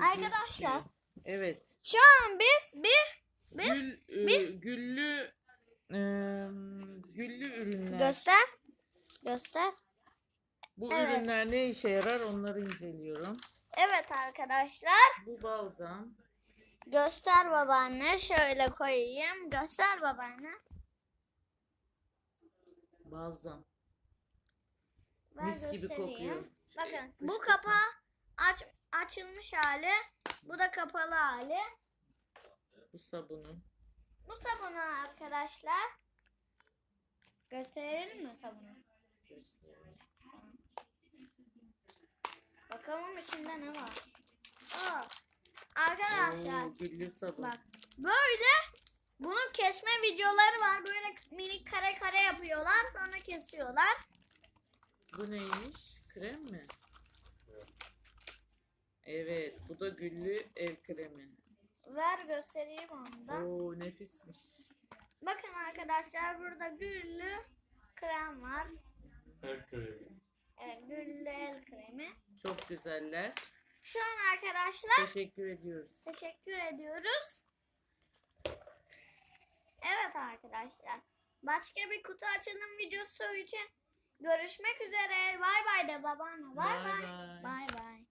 Arkadaşlar. Evet. Şu an biz bir Bir- Gül, e, bir- güllü e, güllü ürünler. göster. Göster. Bu Evet. ürünler ne işe yarar onları inceliyorum. Evet arkadaşlar. Bu balzam. Göster babaanne. Şöyle koyayım. Göster babaanne. Balzam. Ben Mis gibi göstereyim. kokuyor. Bakın bu kapağı. Aç, açılmış hali. Bu da kapalı hali. Bu sabunun. Bu sabunu arkadaşlar. Gösterelim mi sabunu? Bakalım içinde ne var. Aa, arkadaşlar Oo, güllü sabun. bak böyle bunun kesme videoları var. Böyle minik kare kare yapıyorlar. Sonra kesiyorlar. Bu neymiş? Krem mi? Evet, bu da güllü ev kremi. Ver göstereyim onu da. Oo, nefismiş. Bakın arkadaşlar burada güllü krem var. Her kremi. Evet güllü el kremi. Çok güzeller. Şu an arkadaşlar Teşekkür ediyoruz. teşekkür ediyoruz. Evet arkadaşlar. Başka bir kutu açılım videosu için görüşmek üzere. Bay bay de babaanne. Bay Bay bay. bay. Bay bay.